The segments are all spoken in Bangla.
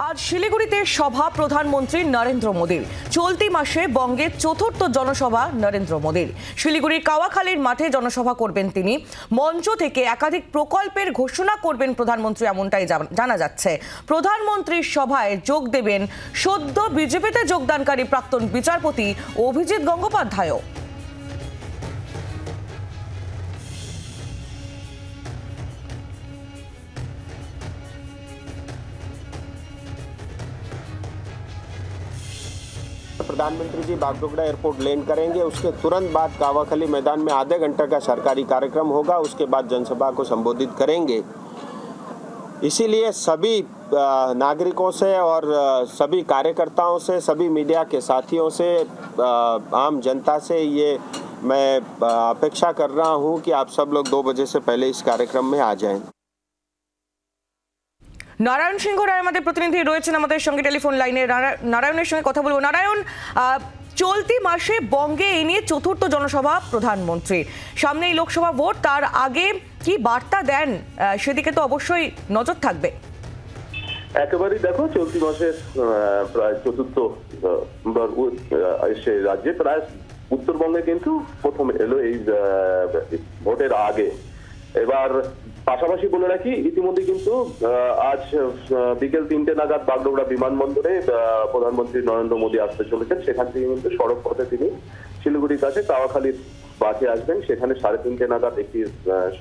আজ শিলিগুড়িতে সভা প্রধানমন্ত্রী নরেন্দ্র মোদীর। চলতি মাসে বঙ্গের চতুর্থ জনসভা নরেন্দ্র মোদীর। শিলিগুড়ির কাওয়াখালীর মাঠে জনসভা করবেন তিনি। মঞ্চ থেকে একাধিক প্রকল্পের ঘোষণা করবেন প্রধানমন্ত্রী এমনটাই জান- যাচ্ছে। প্রধানমন্ত্রীর সভায় যোগ দেবেন সদ্য বিজেপিতে যোগদানকারী প্রাক্তন বিচারপতি অভিজিৎ গঙ্গোপাধ্যায়ও। प्रधानमंत्री जी बागडोगरा एयरपोर्ट लैंड करेंगे, उसके तुरंत बाद कावाखली मैदान में आधे घंटे का सरकारी कार्यक्रम होगा, उसके बाद जनसभा को संबोधित करेंगे। इसीलिए सभी नागरिकों से और सभी कार्यकर्ताओं से, सभी मीडिया के साथियों से आम जनता से ये मैं अपेक्षा कर रहा हूँ कि आप सब लोग दो बजे से पहले इस कार्यक्रम में आ जाएँ। নারায়ণ সিংহ রায় আমাদের প্রতিনিধি রয়েছেন আমাদের সঙ্গে টেলিফোন লাইনে। নারা- নারায়ণের সঙ্গে কথা বলব। নারায়ণ চলতি মাসে বঙ্গে এ নিয়ে চতুর্থ জনসভা প্রধানমন্ত্রীর সামনেই লোকসভা ভোট, তার আগে কি বার্তা দেন? সেদিকে তো অবশ্যই নজর থাকবে। একেবারেই দেখো, চলতি মাসের প্রায় চতুর্থ এসে রাজ্যে প্রায় উত্তরবঙ্গে কিন্তু প্রথম এলো এই ভোটের আগে। এবার পাশাপাশি বলে রাখি, ইতিমধ্যে কিন্তু আজ বিকেল তিনটে নাগাদ বাগডোগরা বিমানবন্দরে প্রধানমন্ত্রী নরেন্দ্র মোদী আসতে চলেছেন। সেখান থেকে কিন্তু সড়ক পথে তিনি শিলিগুড়ির কাছে কাওয়াখালীর বাসে আসবেন। সেখানে সাড়ে তিনটে নাগাদ একটি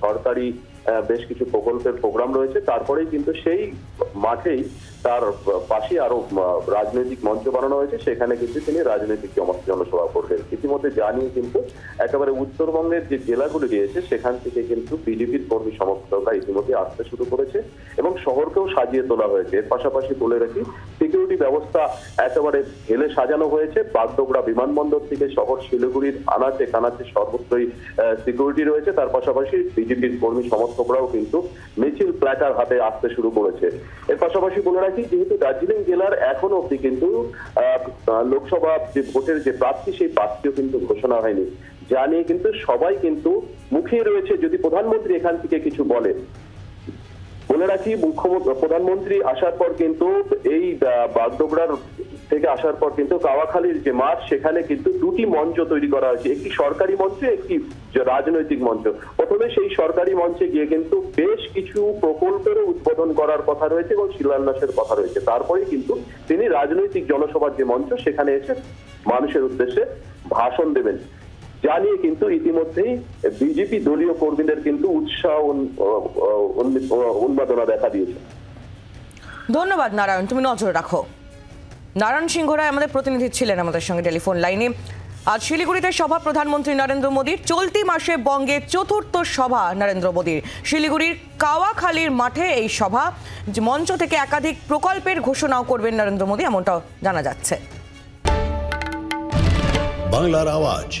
সরকারি বেশ কিছু প্রকল্পের প্রোগ্রাম রয়েছে। তারপরেই কিন্তু সেই মাঠেই তার পাশে আরও রাজনৈতিক মঞ্চ বানানো হয়েছে। সেখানে কিন্তু তিনি রাজনৈতিক জন- জনসভা ইতিমধ্যে জানিয়ে কিন্তু একেবারে উত্তরবঙ্গের যে জেলাগুলি রয়েছে, সেখান থেকে কিন্তু বিজেপির কর্মী সমর্থকরা ইতিমধ্যে আসতে শুরু করেছে এবং শহরকেও সাজিয়ে তোলা হয়েছে। এর পাশাপাশি বলে রাখি সিকিউরিটি ব্যবস্থা একেবারে ঢেলে সাজানো হয়েছে। বাগডোগরা বিমানবন্দর থেকে শহর শিলিগুড়ির আনাচে কানাচে সর্বত্রই সিকিউরিটি রয়েছে। তার পাশাপাশি বিজেপির কর্মী সমর্থকরাও কিন্তু মিছিল প্ল্যাটার হাতে আসতে শুরু করেছে। এর পাশাপাশি বলে রাখি, যেহেতু দার্জিলিং জেলার এখনও অব্দি কিন্তু লোকসভা যে ভোটের যে প্রার্থী, সেই প্রার্থীও কিন্তু ঘোষণা হয়নি। যা নিয়ে কিন্তু সবাই কিন্তু মুখিয়ে রয়েছে। যদি প্রধানমন্ত্রী এখান থেকে কিছু বলে বলে রাখি মুখ্যমন্ত্রী প্রধানমন্ত্রী আসার পর কিন্তু এই বাগডোগরার থেকে আসার পর কিন্তু কাওয়াখালীর যে মাঠ, সেখানে কিন্তু দুটি মঞ্চ তৈরি করা হয়েছে। একটি সরকারি মঞ্চ, একটি রাজনৈতিক মঞ্চ। প্রথমে সেই সরকারি মঞ্চে গিয়ে কিন্তু বেশ কিছু প্রকল্পেরও উদ্বোধন করার কথা রয়েছে এবং শিলান্যাসের কথা রয়েছে। তারপরে কিন্তু তিনি রাজনৈতিক জনসভার যে মঞ্চ, সেখানে এসে মানুষের উদ্দেশ্যে ভাষণ দেবেন। যা নিয়ে কিন্তু ইতিমধ্যেই বিজেপি দলীয় কর্মীদের কিন্তু উৎসাহ উন- উন্মাদনা দেখা দিয়েছে। ধন্যবাদ নারায়ণ। তুমি নজর রাখো। নারায়ণ সিংহ রায় আমাদের প্রতিনিধি ছিলেন আমাদের সঙ্গে টেলিফোন লাইনে। আজ শিলিগুড়িতে সভা প্রধানমন্ত্রী নরেন্দ্র মোদীর চলতি মাসে বঙ্গের চতুর্থ সভা নরেন্দ্র মোদীর। শিলিগুড়ির কাওয়াখালীর মাঠে এই সভা যে মঞ্চ থেকে একাধিক প্রকল্পের ঘোষণাও করবেন নরেন্দ্র মোদী এমনটাও জানা যাচ্ছে। বাংলার আওয়াজ।